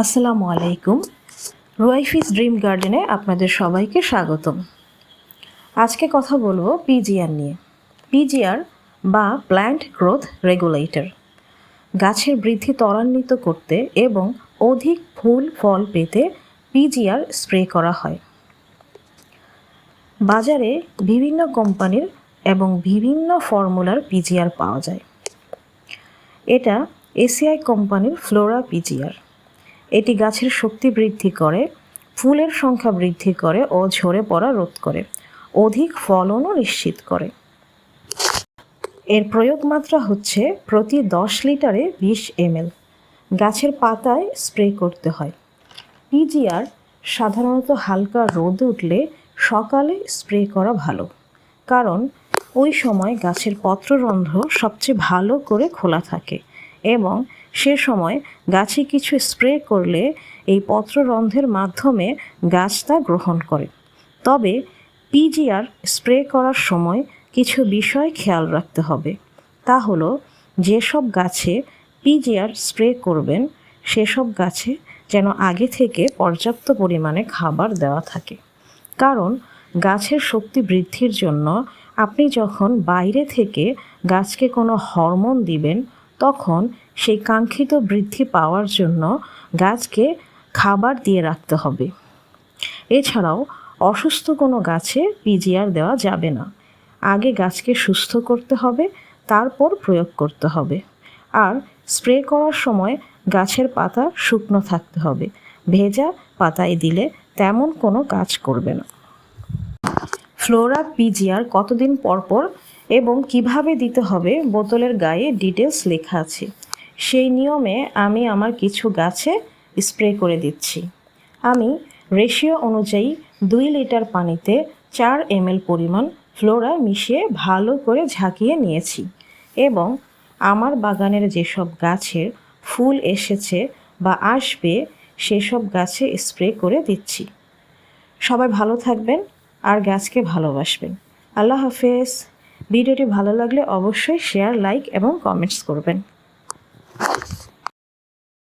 আসসালামু আলাইকুম। রুয়াইফিস ড্রিম গার্ডেনে আপনাদের সবাইকে স্বাগতম। আজকে কথা বলব পিজিআর নিয়ে। পিজিআর বা প্ল্যান্ট গ্রোথ রেগুলেটর গাছের বৃদ্ধি ত্বরান্বিত করতে এবং অধিক ফুল, ফল পেতে পিজিআর স্প্রে করা হয়। বাজারে বিভিন্ন কোম্পানির এবং বিভিন্ন ফর্মুলার পিজিআর পাওয়া যায়। এটা এসিআই কোম্পানির ফ্লোরা পিজিআর। এটি গাছের শক্তি বৃদ্ধি করে, ফুলের সংখ্যা বৃদ্ধি করে ও ঝরে পড়া রোধ করে, অধিক ফলনও নিশ্চিত করে। এর প্রয়োগ মাত্রা হচ্ছে প্রতি দশ লিটারে বিশ এমএল। গাছের পাতায় স্প্রে করতে হয়। পিজিআর সাধারণত হালকা রোদ উঠলে সকালে স্প্রে করা ভালো, কারণ ওই সময় গাছের পত্ররন্ধ্র সবচেয়ে ভালো করে খোলা থাকে। এবং সে সময় গাছে কিছু স্প্রে করলে এই পত্ররন্ধ্রের মাধ্যমে গাছ তা গ্রহণ করে। তবে পিজিআর স্প্রে করার সময় কিছু বিষয় খেয়াল রাখতে হবে। তা হলো, যেসব গাছে পিজিআর স্প্রে করবেন, সেসব গাছে যেন আগে থেকে পর্যাপ্ত পরিমাণে খাবার দেওয়া থাকে। কারণ, গাছের শক্তি বৃদ্ধির জন্য আপনি যখন বাইরে থেকে গাছকে কোনো হরমোন দিবেন তখন সেই কাঙ্ক্ষিত বৃদ্ধি পাওয়ার জন্য গাছকে খাবার দিয়ে রাখতে হবে। এছাড়াও অসুস্থ কোনো গাছে পিজিআর দেওয়া যাবে না। আগে গাছকে সুস্থ করতে হবে, তারপর প্রয়োগ করতে হবে। আর স্প্রে করার সময় গাছের পাতা শুকনো থাকতে হবে। ভেজা পাতায় দিলে তেমন কোনো কাজ করবে না। ফ্লোরা পিজিআর কতদিন পর পর এবং কীভাবে দিতে হবে বোতলের গায়ে ডিটেলস লেখা আছে। সেই নিয়মে আমি আমার কিছু গাছে স্প্রে করে দিচ্ছি। আমি রেশিও অনুযায়ী দুই লিটার পানিতে চার এমএল পরিমাণ ফ্লোরা মিশিয়ে ভালো করে ঝাঁকিয়ে নিয়েছি এবং আমার বাগানের যেসব গাছের ফুল এসেছে বা আসবে সেসব গাছে স্প্রে করে দিচ্ছি। সবাই ভালো থাকবেন। আর গাছকে ভালোবাসবেন। আল্লাহ হাফেজ। ভিডিওটি ভালো লাগলে অবশ্যই শেয়ার লাইক এবং কমেন্টস করবেন।